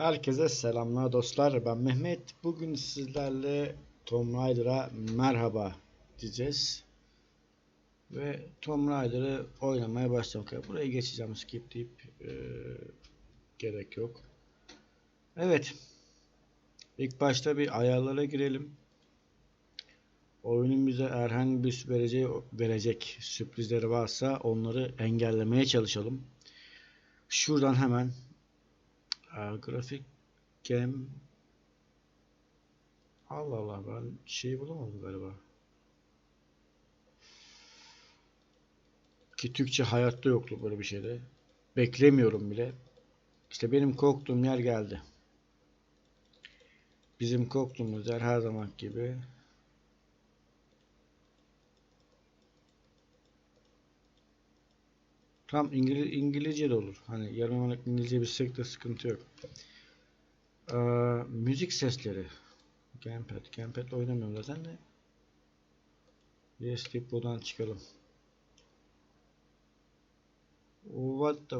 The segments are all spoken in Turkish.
Herkese selamlar dostlar. Ben Mehmet. Bugün sizlerle Tomb Raider'a merhaba diyeceğiz. Ve Tomb Raider'ı oynamaya başlamak. Buraya geçeceğim skip deyip e, gerek yok. Evet. İlk başta bir ayarlara girelim. Oyunun bize herhangi bir vereceği, verecek sürprizleri varsa onları engellemeye çalışalım. Şuradan hemen Grafik gem Allah Allah ben şeyi bulamadım galiba. Ki Türkçe hayatta yoktu böyle bir şeyde. Beklemiyorum bile. İşte benim korktuğum yer geldi. Bizim korktuğumuz yer her zaman gibi Tam İngiliz, İngilizce de olur. Hani yarım yamalak İngilizce bilsek de sıkıntı yok. Ee, müzik sesleri. Gamepad. Gamepad oynamıyorum zaten de. Yes buradan çıkalım. What the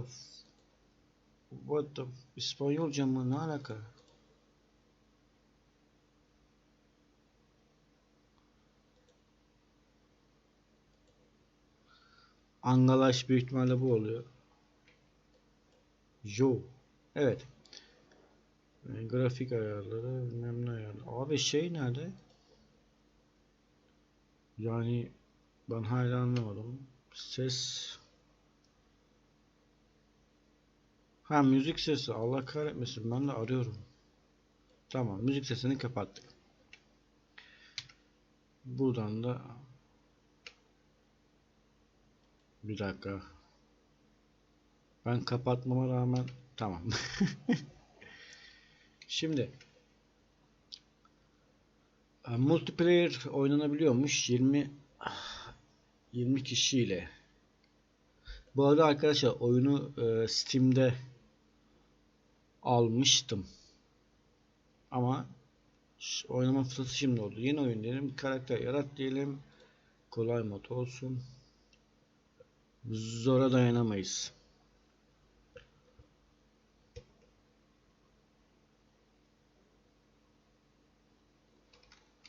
What the İspanyolca mı? Ne alaka? Angalaş büyük ihtimalle bu oluyor. Jo. Evet. E, grafik ayarları, bilmem ayarları. Abi şey nerede? Yani ben hala anlamadım. Ses. Ha müzik sesi. Allah kahretmesin. Ben de arıyorum. Tamam. Müzik sesini kapattık. Buradan da bir dakika. Ben kapatmama rağmen tamam. Şimdi e, multiplayer oynanabiliyormuş 20 20 kişiyle. Bu arada arkadaşlar oyunu e, Steam'de almıştım. Ama oynama fırsatı şimdi oldu. Yeni oyun diyelim, karakter yarat diyelim. Kolay mod olsun. Zora dayanamayız.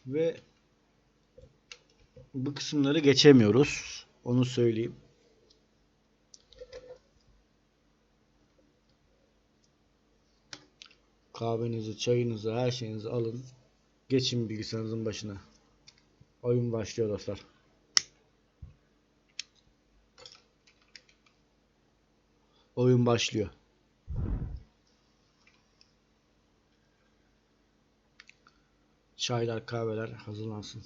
Ve bu kısımları geçemiyoruz. Onu söyleyeyim. Kahvenizi, çayınızı, her şeyinizi alın. Geçin bilgisayarınızın başına. Oyun başlıyor dostlar. Oyun başlıyor. Çaylar, kahveler hazırlansın.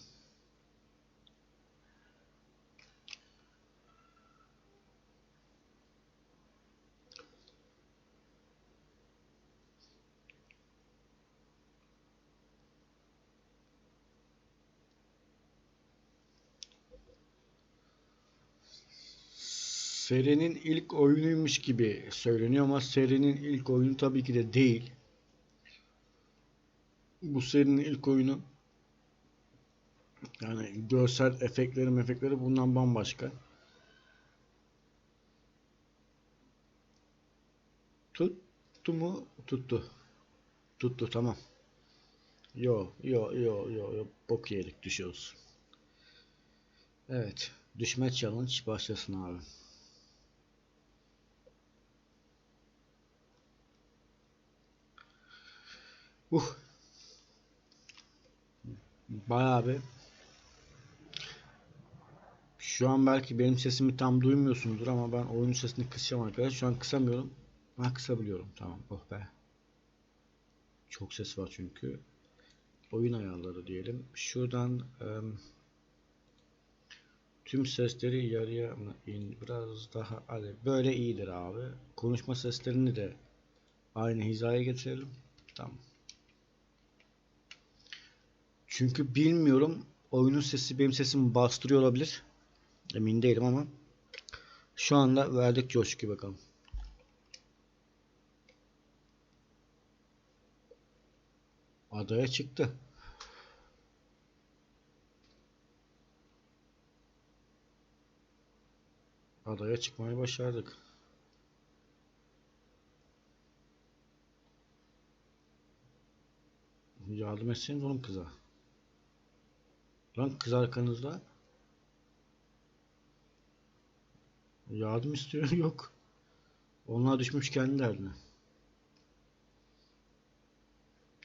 Serinin ilk oyunuymuş gibi söyleniyor ama serinin ilk oyunu tabii ki de değil. Bu serinin ilk oyunu yani görsel efektleri mefekleri bundan bambaşka. Tuttu mu? Tuttu. Tuttu tamam. Yo yo yo yo yo bok yedik düşüyoruz. Evet. Düşme challenge başlasın abi. Uh. Bayağı bir şu an belki benim sesimi tam duymuyorsunuzdur ama ben oyun sesini kısacağım arkadaşlar. Şu an kısamıyorum. Ha kısabiliyorum. Tamam. Oh be. Çok ses var çünkü. Oyun ayarları diyelim. Şuradan em, tüm sesleri yarıya in biraz daha hadi böyle iyidir abi. Konuşma seslerini de aynı hizaya getirelim. Tamam. Çünkü bilmiyorum oyunun sesi benim sesimi bastırıyor olabilir. Emin değilim ama şu anda verdik coşku bakalım. Adaya çıktı. Adaya çıkmayı başardık. Yardım etseniz oğlum kıza. Lan kız arkanızda. Yardım istiyor yok. Onlar düşmüş kendi derdine.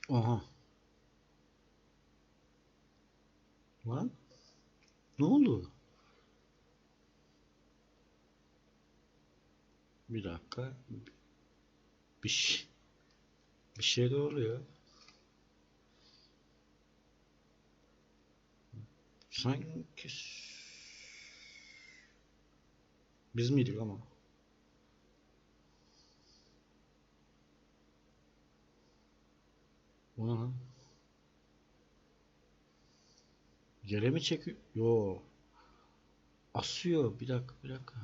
Aha. Lan. Ne oldu? Bir dakika. Bir şey. Bir şey de oluyor. Sanki biz miydik ama? O ne lan? Yere mi çekiyor? Yo. Asıyor. Bir dakika, bir dakika.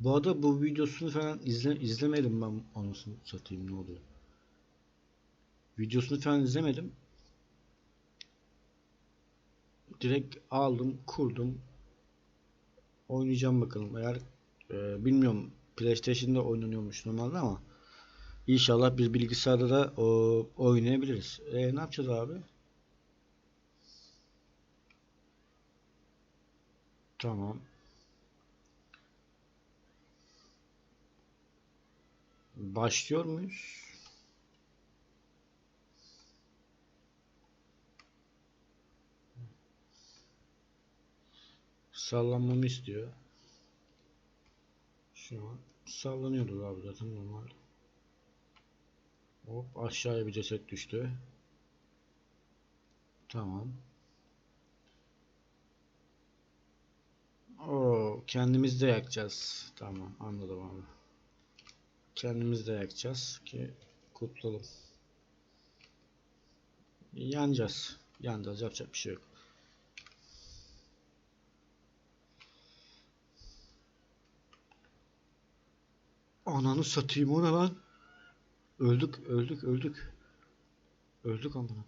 Bu arada bu videosunu falan izle, izlemedim ben anasını satayım ne oluyor. Videosunu falan izlemedim. Direkt aldım, kurdum. Oynayacağım bakalım. Eğer e, bilmiyorum PlayStation'da oynanıyormuş normalde ama inşallah biz bilgisayarda da o, oynayabiliriz. E, ne yapacağız abi? Tamam. Başlıyor muyuz? Sallanmamı istiyor. Şu an sallanıyordu abi zaten normal. Hop aşağıya bir ceset düştü. Tamam. Oo, kendimiz de yakacağız. Tamam anladım abi. Kendimiz de yakacağız ki kurtulalım. Yanacağız. Yanacağız. Yapacak bir şey yok. Ananı satayım o ne lan? Öldük, öldük, öldük. Öldük amına.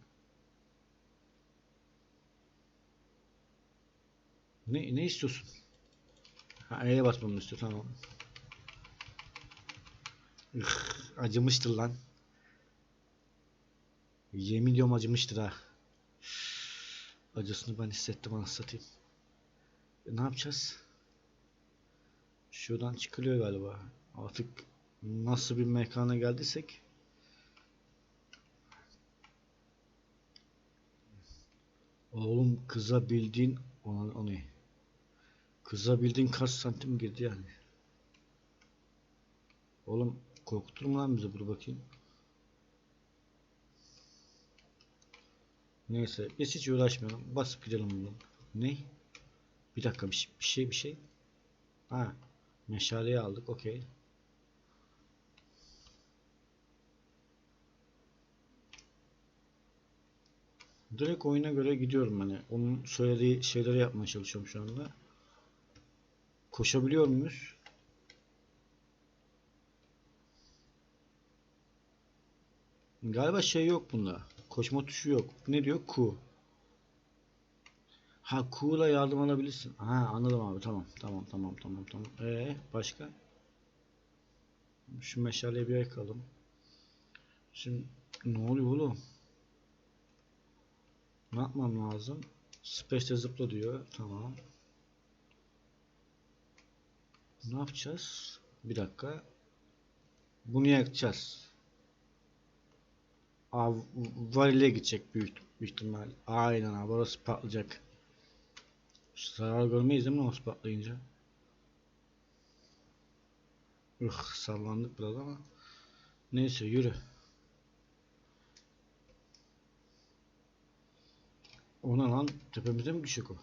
Ne ne istiyorsun? Ha E'ye basmamı istiyor tamam. Ih, acımıştır lan. Yemin ediyorum acımıştır ha. Acısını ben hissettim anasını satayım. E, ne yapacağız? Şuradan çıkılıyor galiba. Artık nasıl bir mekana geldiysek Oğlum kıza bildiğin o, o ne? Kıza bildiğin kaç santim girdi yani. Oğlum korkutur mu lan bizi dur bakayım. Neyse biz hiç uğraşmayalım. Basıp gidelim buradan. Ne? Bir dakika şey bir şey. Bir şey. Ha meşaleyi aldık okey. Direkt oyuna göre gidiyorum hani. Onun söylediği şeyleri yapmaya çalışıyorum şu anda. Koşabiliyor muyuz? Galiba şey yok bunda. Koşma tuşu yok. Ne diyor? Q. Ha Q'la yardım alabilirsin. Ha anladım abi. Tamam. Tamam tamam tamam tamam. Ee başka? Şu meşaleyi bir yakalım. Şimdi ne oluyor oğlum? Ne yapmam lazım? Space'te zıpla diyor. Tamam. Ne yapacağız? Bir dakika. Bunu yakacağız. Abi varile gidecek büyük ihtimal. Aynen abi orası patlayacak. Zarar görmeyiz değil mi orası patlayınca? Ih sallandık biraz ama. Neyse yürü. Ona lan tepemize mi düşecek o?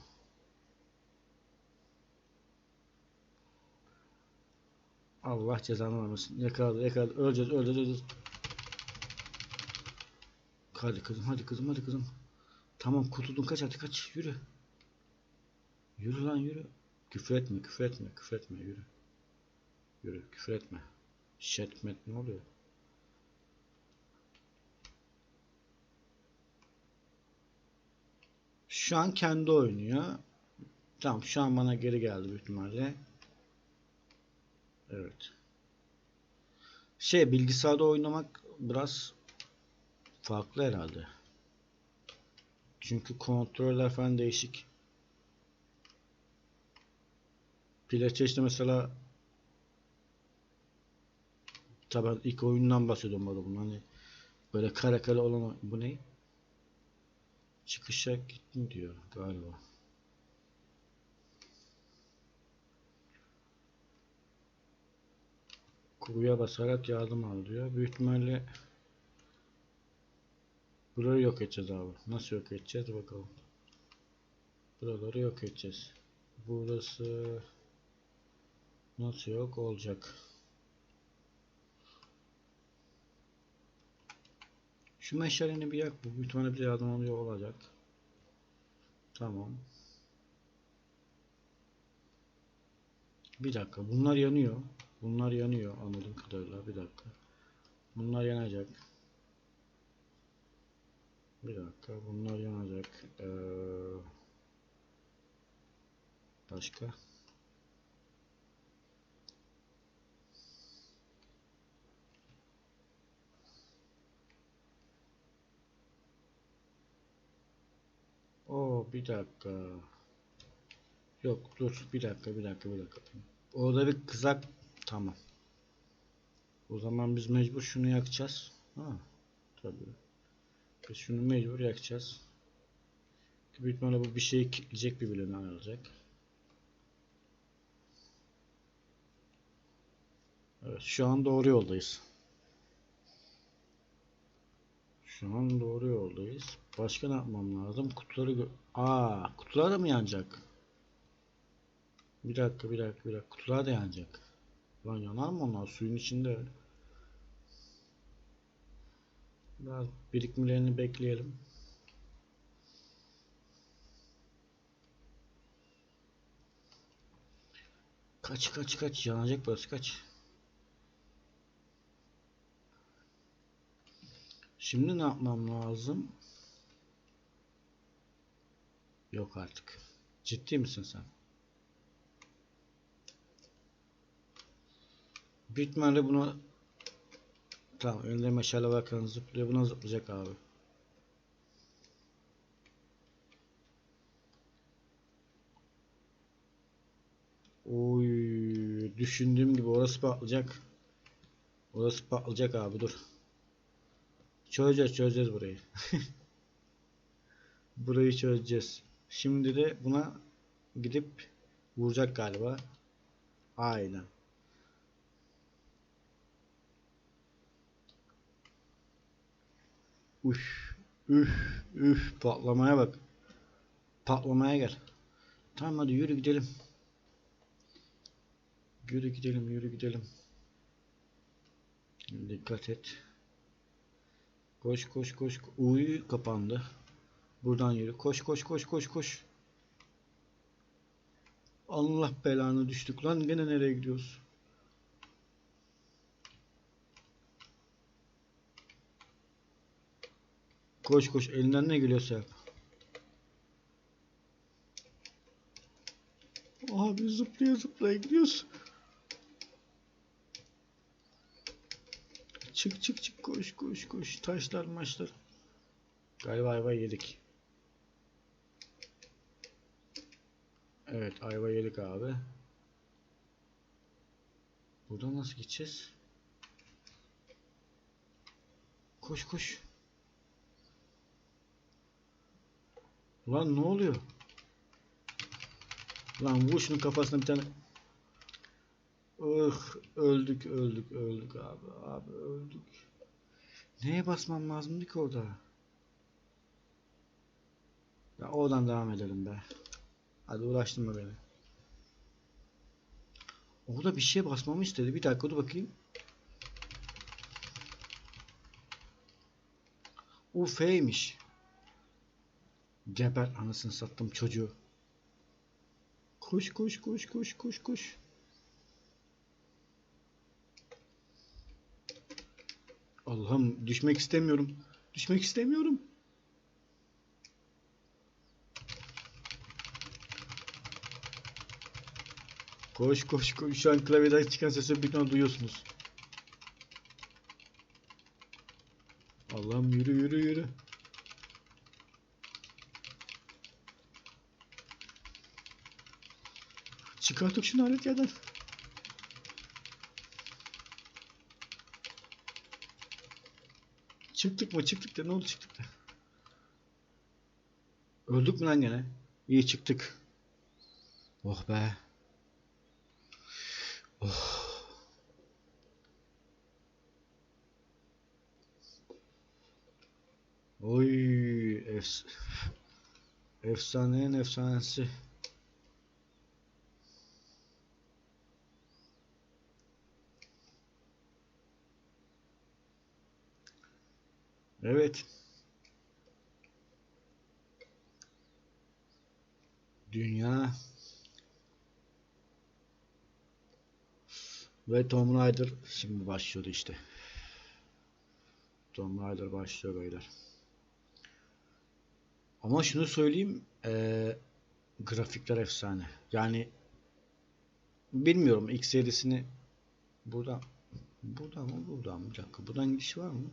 Allah cezanı vermesin. Yakaladı yakaladı. Öleceğiz öleceğiz öleceğiz. Hadi kızım hadi kızım hadi kızım. Tamam kurtuldun kaç hadi kaç yürü. Yürü lan yürü. Küfür etme küfür etme küfür etme yürü. Yürü küfür etme. Şetmet ne oluyor? Şu an kendi oynuyor. Tamam şu an bana geri geldi büyük ihtimalle. Evet. Şey bilgisayarda oynamak biraz farklı herhalde. Çünkü kontroller falan değişik. PlayStation'da mesela tabi ilk oyundan bahsediyorum burada bunun hani böyle kare kare olan bu ne? Çıkışa gittim diyor galiba. Kuruya basarak yardım al diyor. Büyük ihtimalle burayı yok edeceğiz abi. Nasıl yok edeceğiz bakalım. Buraları yok edeceğiz. Burası nasıl yok olacak. Şu meşaleni bir yak. Bu büyük bize yardım alıyor olacak. Tamam. Bir dakika. Bunlar yanıyor. Bunlar yanıyor anladığım kadarıyla. Bir dakika. Bunlar yanacak. Bir dakika. Bunlar yanacak. Ee, başka? Oo bir dakika. Yok dur bir dakika bir dakika bir dakika. Orada bir kızak tamam. O zaman biz mecbur şunu yakacağız. Ha tabii. Biz şunu mecbur yakacağız. Büyük ihtimalle bu bir şeyi kilitleyecek birbirine ayrılacak. Evet şu an doğru yoldayız. Şu an doğru yoldayız. Başka ne yapmam lazım? Kutuları Aa, kutular da mı yanacak? Bir dakika, bir dakika, bir dakika. Kutular da yanacak. Lan yanar mı onlar? Suyun içinde. Biraz birikmelerini bekleyelim. Kaç kaç kaç yanacak burası kaç. Şimdi ne yapmam lazım? Yok artık. Ciddi misin sen? İhtimalle bunu Tamam önde meşale varken zıplıyor buna zıplayacak abi. Oy düşündüğüm gibi orası patlayacak. Orası patlayacak abi dur. Çözeceğiz çözeceğiz burayı. Burayı çözeceğiz. Şimdi de buna gidip vuracak galiba. Aynen. Üf, üf, üf patlamaya bak. Patlamaya gel. Tamam hadi yürü gidelim. Yürü gidelim, yürü gidelim. Dikkat et. Koş koş koş. Uy kapandı. Buradan yürü. Koş koş koş koş koş. Allah belanı düştük lan. Gene nereye gidiyoruz? Koş koş. Elinden ne geliyorsa yap. Abi zıplaya zıplaya gidiyoruz. Çık çık çık koş koş koş. Taşlar maçlar. Galiba ayva yedik. Evet ayva yedik abi. Buradan nasıl gideceğiz? Koş koş. Lan ne oluyor? Lan vur şunun kafasına bir tane. Ih öldük öldük öldük abi abi öldük. Neye basmam lazımdı ki orada? Ya oradan devam edelim be. Hadi uğraştırma beni. Orada bir şeye basmamı istedi. Bir dakika dur bakayım. U F'ymiş. Anasını sattım çocuğu. Koş koş koş koş koş koş. Allah'ım düşmek istemiyorum. Düşmek istemiyorum. Koş koş koş. Şu an klavyeden çıkan sesi bir tane duyuyorsunuz. Allah'ım yürü yürü yürü. Çıkartıp şunu alet yerden. Çıktık mı çıktık da ne oldu çıktık da. Öldük mü lan gene? İyi çıktık. Oh be. Oh. Oy efs efsanenin efsanesi. Evet. Dünya ve Tomb Raider şimdi başlıyordu işte. Tomb Raider başlıyor beyler. Ama şunu söyleyeyim, eee, grafikler efsane. Yani bilmiyorum X serisini buradan buradan mı buradan mı? Bir dakika. Buradan gidiş var mı?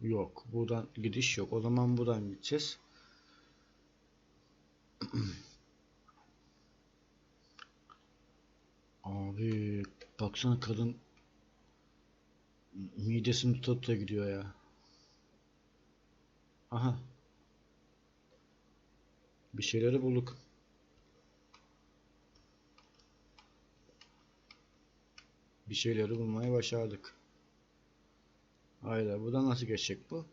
Yok. Buradan gidiş yok. O zaman buradan gideceğiz. Abi baksana kadın midesini tuta tuta gidiyor ya. Aha. Bir şeyleri bulduk. Bir şeyleri bulmaya başardık. Hayda buradan nasıl geçecek bu?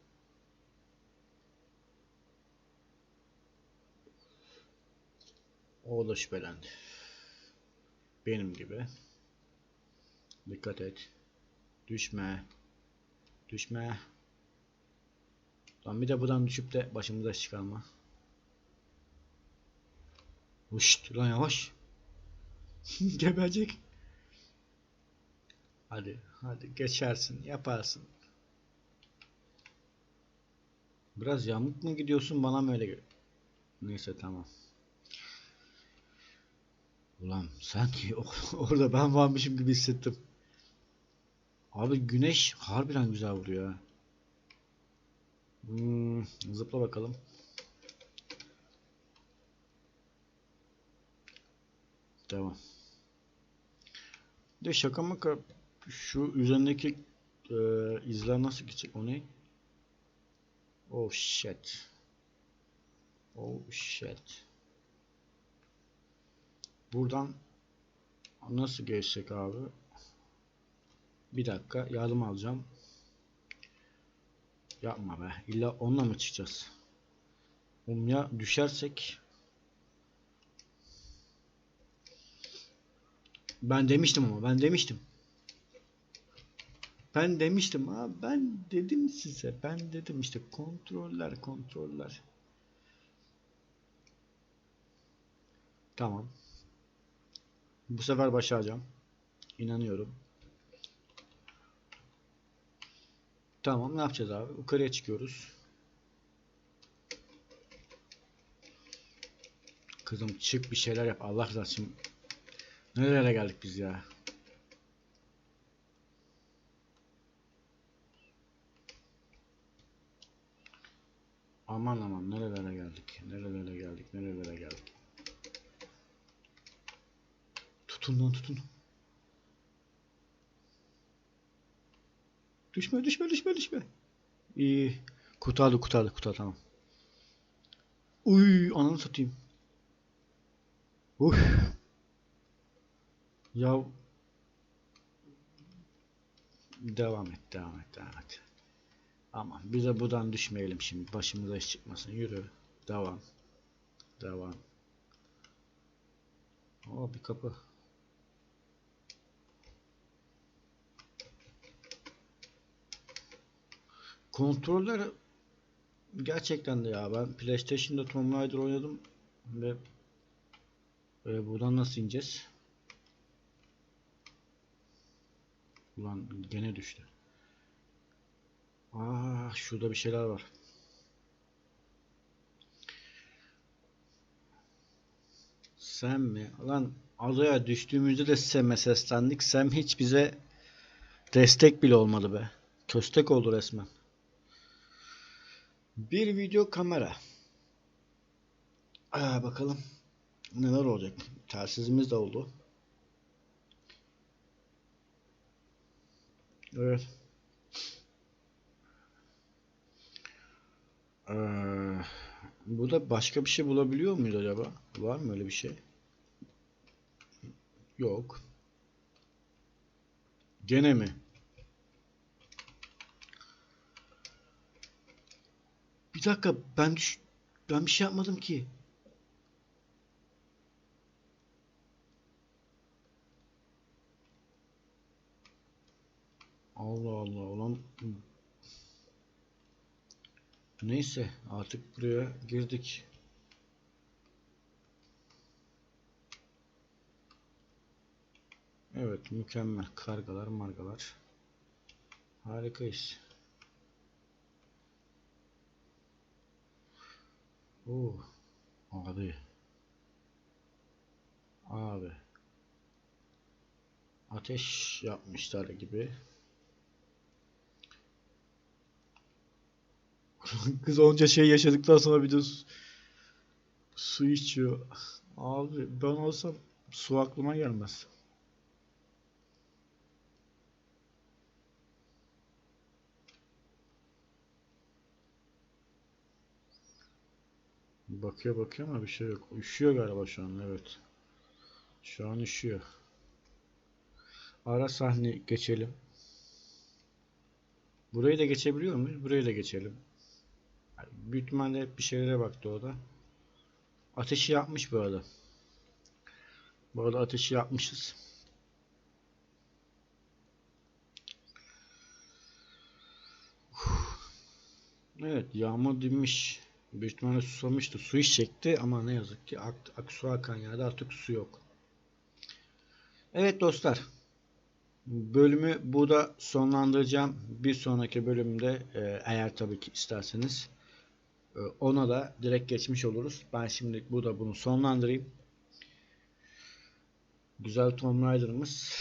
O da şüphelendi. Benim gibi. Dikkat et. Düşme. Düşme. Lan bir de buradan düşüp de başımıza çıkarma. Uşt lan yavaş. Geberecek. Hadi hadi geçersin yaparsın. Biraz yamuk mu gidiyorsun bana mı öyle? Neyse tamam. Ulan sanki orada ben varmışım gibi hissettim. Abi güneş harbiden güzel vuruyor ha. Hmm, zıpla bakalım. Devam. De şaka maka şu üzerindeki e, izler nasıl gidecek? O ne? Oh shit. Oh shit. Buradan nasıl geçsek abi? Bir dakika yardım alacağım. Yapma be. İlla onunla mı çıkacağız? Oğlum ya düşersek Ben demiştim ama ben demiştim. Ben demiştim ha ben dedim size ben dedim işte kontroller kontroller. Tamam. Bu sefer başaracağım. İnanıyorum. Tamam ne yapacağız abi? Yukarıya çıkıyoruz. Kızım çık bir şeyler yap. Allah rızası için. Nerelere geldik biz ya? Aman aman nerelere geldik? Nerelere geldik? Nerelere geldik? Tutun lan tutun. Düşme düşme düşme düşme. İyi. Kurtardı kurtardı kurtardı tamam. Uy ananı satayım. Uf. Ya devam et devam et devam et. Aman biz de buradan düşmeyelim şimdi. Başımıza iş çıkmasın. Yürü. Devam. Devam. Oo bir kapı. Kontroller gerçekten de ya ben PlayStation'da Tomb Raider oynadım ve e, buradan nasıl ineceğiz? Ulan gene düştü. Aa şurada bir şeyler var. Sen mi? Lan adaya düştüğümüzde de Sem'e seslendik. Sem hiç bize destek bile olmadı be. Köstek oldu resmen. Bir video kamera. Aa, bakalım neler olacak. Telsizimiz de oldu. Evet. Ee, burada başka bir şey bulabiliyor muyuz acaba? Var mı öyle bir şey? Yok. Gene mi? Bir dakika ben düş ben bir şey yapmadım ki. Allah Allah ulan neyse artık buraya girdik. Evet mükemmel kargalar margalar harikayız. Oo, abi. Abi. Ateş yapmışlar gibi. Kız onca şey yaşadıktan sonra bir de su, su içiyor. Abi ben olsam su aklıma gelmez. Bakıyor bakıyor ama bir şey yok. Üşüyor galiba şu an evet. Şu an üşüyor. Ara sahne geçelim. Burayı da geçebiliyor muyuz? Burayı da geçelim. Büyük ihtimalle bir şeylere baktı o da. Ateşi yapmış bu arada. Bu arada ateşi yapmışız. Evet yağmur dinmiş. Büyük ihtimalle susamıştı. Su içecekti ama ne yazık ki ak, ak su akan yerde artık su yok. Evet dostlar. Bölümü burada sonlandıracağım. Bir sonraki bölümde e, eğer tabii ki isterseniz e, ona da direkt geçmiş oluruz. Ben şimdi burada bunu sonlandırayım. Güzel Tomb Raider'ımız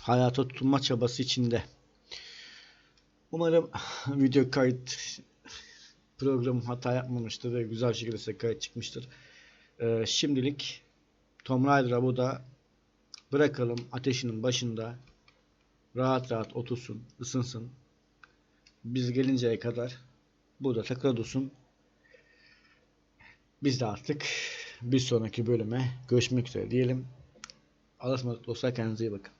hayata tutunma çabası içinde. Umarım video kayıt programım hata yapmamıştır ve güzel şekilde size kayıt çıkmıştır. Ee, şimdilik Tomb Raider'a bu da bırakalım ateşinin başında rahat rahat otursun, ısınsın. Biz gelinceye kadar burada takılı dursun. Biz de artık bir sonraki bölüme görüşmek üzere diyelim. Allah'a ısmarladık dostlar kendinize iyi bakın.